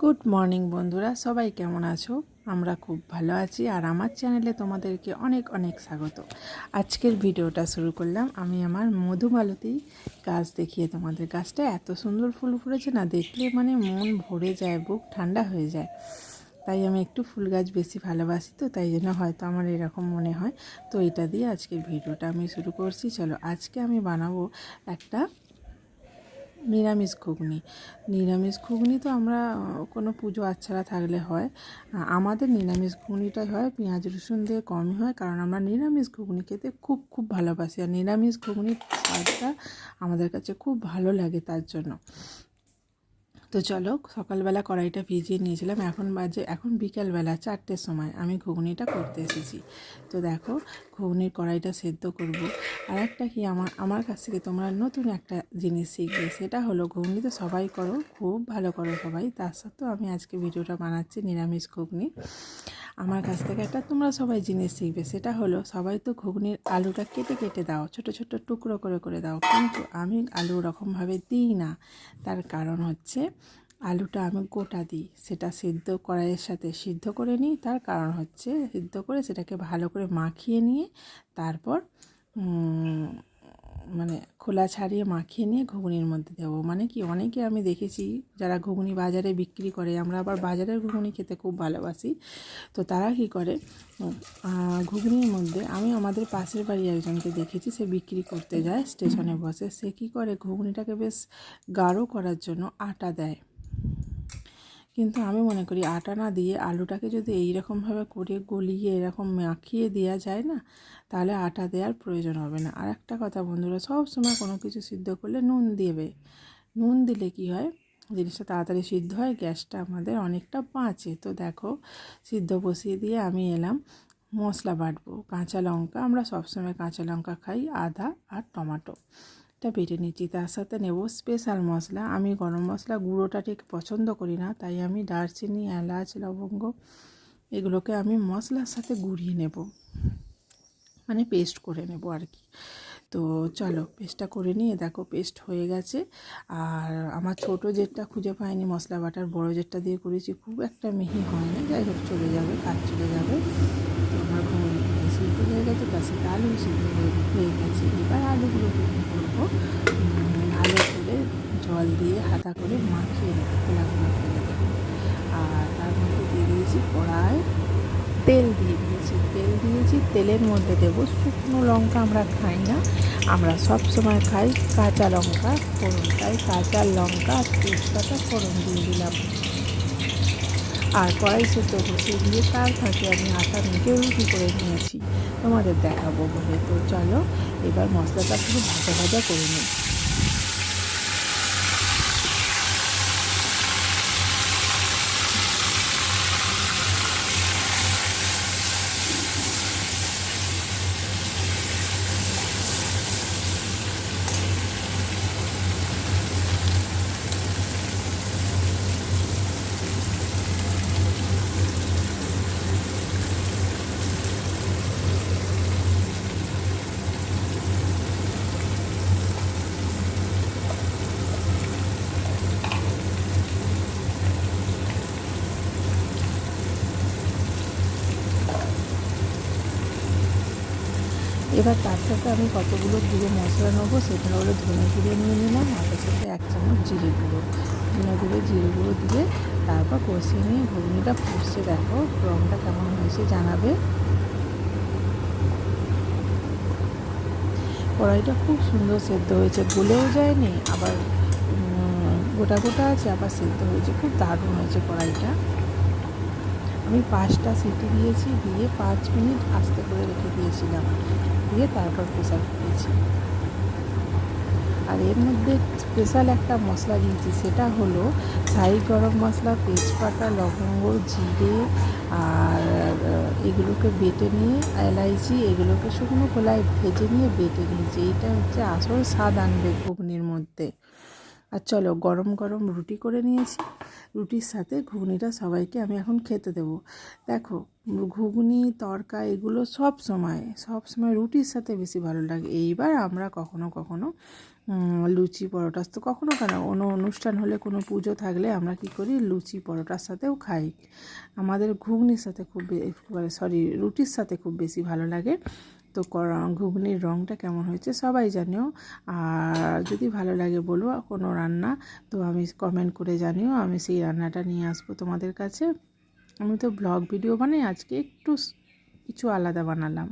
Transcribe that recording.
Good morning বন্ধুরা। সবাই কেমন আছো? আমরা খুব ভালো আছি আর আমার চ্যানেলে তোমাদেরকে অনেক অনেক স্বাগত। আজকের ভিডিওটা শুরু করলাম। আমি আমার মধুমালতী গাছ দেখিয়ে তোমাদের। গাছটা এত সুন্দর ফুল ফুটেছে না, দেখলে মানে মন ভরে যায়, বুক ঠান্ডা হয়ে যায়। তাই আমি একটু ফুল গাছ বেশি ভালোবাসি তো, তাই জন্য হয়তো আমার এরকম মনে হয়। তো এটা দিয়ে আজকের ভিডিওটা আমি শুরু করছি। চলো, আজকে আমি বানাবো একটা নিরামিষ ঘুগনি। নিরামিষ ঘুগনি তো আমরা কোনো পুজো আচ্ছাড়া থাকলে হয়। আমাদের নিরামিষ ঘুগনিটাই হয়, পেঁয়াজ, রসুন দিয়ে কমই হয়, কারণ আমরা নিরামিষ ঘুগনি খেতে খুব খুব ভালোবাসি। আর নিরামিষ ঘুগনির স্বাদটা আমাদের কাছে খুব ভালো লাগে তার জন্য। তো চলো, সকালবেলা কড়াইটা ভিজিয়ে নিয়েছিলাম। এখন বাজে, এখন বিকালবেলা, চারটের সময় আমি ঘুগনিটা করতে এসেছি। তো দেখো, ঘুগনির কড়াইটা সেদ্ধ করব। আর একটা কি, আমার আমার কাছ থেকে তোমরা নতুন একটা জিনিস শিখবে, সেটা হলো ঘুগনি তো সবাই করো, খুব ভালো করো সবাই। তার সাথেও আমি আজকে ভিডিওটা বানাচ্ছি, নিরামিষ ঘুগনি। আমার কাছ থেকে একটা তোমরা সবাই জিনিস শিখবে। সেটা হলো, সবাই তো ঘুগনির আলুটা কেটে কেটে দাও, ছোট ছোট টুকরো করে করে দাও। কিন্তু আমি আলু ওরকমভাবে দিই না। তার কারণ হচ্ছে, আলুটা আমি গোটা দিই। সেটা সিদ্ধ কড়াইয়ের সাথে সিদ্ধ করে নিই। তার কারণ হচ্ছে, সিদ্ধ করে সেটাকে ভালো করে মাখিয়ে নিয়ে, তারপর মানে খোলা ছাড়িয়ে মাখিয়ে নিয়ে ঘুগনির মধ্যে দেবো। মানে কি, অনেকে আমি দেখেছি যারা ঘুগনি বাজারে বিক্রি করে, আমরা আবার বাজারের ঘুগনি খেতে খুব ভালোবাসি। তো তারা কি করে ঘুগনির মধ্যে আমি আমাদের পাশের বাড়ি একজনকে দেখেছি, সে বিক্রি করতে যায়, স্টেশনে বসে। সে কি করে, ঘুগনিটাকে বেশ গাঢ় করার জন্য আটা দেয়। কিন্তু আমি মনে করি আটা না দিয়ে আলুটাকে যদি এই রকমভাবে করে গলিয়ে এরকম মাখিয়ে দেওয়া যায় না, তাহলে আটা দেওয়ার প্রয়োজন হবে না। আর একটা কথা বন্ধুরা, সব সময় কোনো কিছু সিদ্ধ করলে নুন দেবে। নুন দিলে কি হয়? জিনিসটা তাড়াতাড়ি সিদ্ধ হয়, গ্যাসটা আমাদের অনেকটা বাঁচে। তো দেখো, সিদ্ধ বসিয়ে দিয়ে আমি এলাম, মশলা বাটবো। কাঁচা লঙ্কা, আমরা সবসময় কাঁচা লঙ্কা খাই, আদা আর টমাটো। এটা বেটে নিচ্ছি। তার সাথে নেব স্পেশাল মশলা। আমি গরম মশলা গুঁড়োটা ঠিক পছন্দ করি না, তাই আমি দারচিনি, এলাচ, লবঙ্গ এগুলোকে আমি মশলার সাথে গুঁড়িয়ে নেব। মানে পেস্ট করে নেব আর কি। তো চলো পেস্টটা করে নিয়ে দেখো পেস্ট হয়ে গেছে। আর আমার ছোট জেটটা খুঁজে পাইনি, মশলা বাটার বড় জেটটা দিয়ে করেছি। খুব একটা মিহি হয় না যাই হোক চলে যাবে, কাজ চলে যাবে। আমার সিদ্ধ হয়ে গেছে সাথে আলু সিদ্ধ হয়ে গেছে এবার আলুগুলোকে কী করব। ভালো করে জল দিয়ে হাতা করে মাখিয়ে খোলাগুলো ফেলে দেবো। আর তার মধ্যে দিয়ে দিয়েছি কড়াই। তেল দিয়ে দিয়েছি, তেল দিয়েছি। তেলের মধ্যে দেব শুকনো লঙ্কা, আমরা খাই না। আমরা সব সময় খাই কাঁচা লঙ্কা, ফোড়ন। তাই কাঁচা লঙ্কা আর তেজপাতা ফোড়ন দিয়ে দিলাম। আর কড়াই সেদ্ধ বসিয়ে দিয়ে তার ফাঁকে আমি আটা মেখে রুটি করে নিয়েছি। তোমাদের দেখাবো বলে। তো চলো, এবার মশলাটা খুব ভাজা ভাজা করে নিই। এবার তার সাথে আমি কতগুলো গুঁড়ো মশলা নেব সেটা হলো ধনে গুঁড়ো নিয়ে নিলাম, আর তার সাথে এক চামচ জিরে গুঁড়ো। ধনে গুঁড়ো, জিরে গুঁড়ো দিয়ে তারপর কষিয়ে নিয়ে ঘুগনিটা ফুটছে। দেখো রঙটা কেমন হয়েছে জানাবে। কড়াইটা খুব সুন্দর সেদ্ধ হয়েছে, গলেও যায়নি, আবার গোটা গোটা আছে, আবার সেদ্ধ হয়েছে, খুব দারুণ হয়েছে কড়াইটা। আমি পাঁচটা সিটি দিয়েছি, দিয়ে পাঁচ মিনিট আস্তে করে রেখে দিয়েছিলাম। দিয়ে তারপর প্রেসার দিয়েছি আর এর মধ্যে স্পেশাল একটা মশলা দিয়েছি, সেটা হলো ছাই গরম মশলা, তেজপাতা, লবঙ্গ, জিরে আর এগুলোকে বেটে নিয়ে এলাইচি, এগুলোকে শুকনো খোলায় ভেজে নিয়ে বেটে নিয়েছি। এইটা হচ্ছে আসল স্বাদ আনবে ঘুগনির মধ্যে। আর চলো গরম গরম রুটি করে নিয়েছি। রুটির সাথে ঘুগনিটা সবাইকে আমি এখন খেতে দেবো। দেখো, ঘুগনি, তরকা এগুলো সব সময় সব সময় রুটির সাথে বেশি ভালো লাগে। এইবার আমরা কখনো কখনো লুচি পরোটা তো কখনো কেন কোনো অনুষ্ঠান হলে, কোনো পুজো থাকলে আমরা কি করি, লুচি পরোটার সাথেও খাই। আমাদের ঘুগনির সাথে খুব সরি রুটির সাথে খুব বেশি ভালো লাগে। তো ঘুগনির রঙটা কেমন হয়েছে সবাই জানিও। আর যদি ভালো লাগে বলো কোনো রান্না, তো আমি কমেন্ট করে জানিও, আমি সেই রান্নাটা নিয়ে আসব তোমাদের কাছে। আমি তো ব্লগ ভিডিও বানাই, আজকে একটু কিছু আলাদা বানালাম।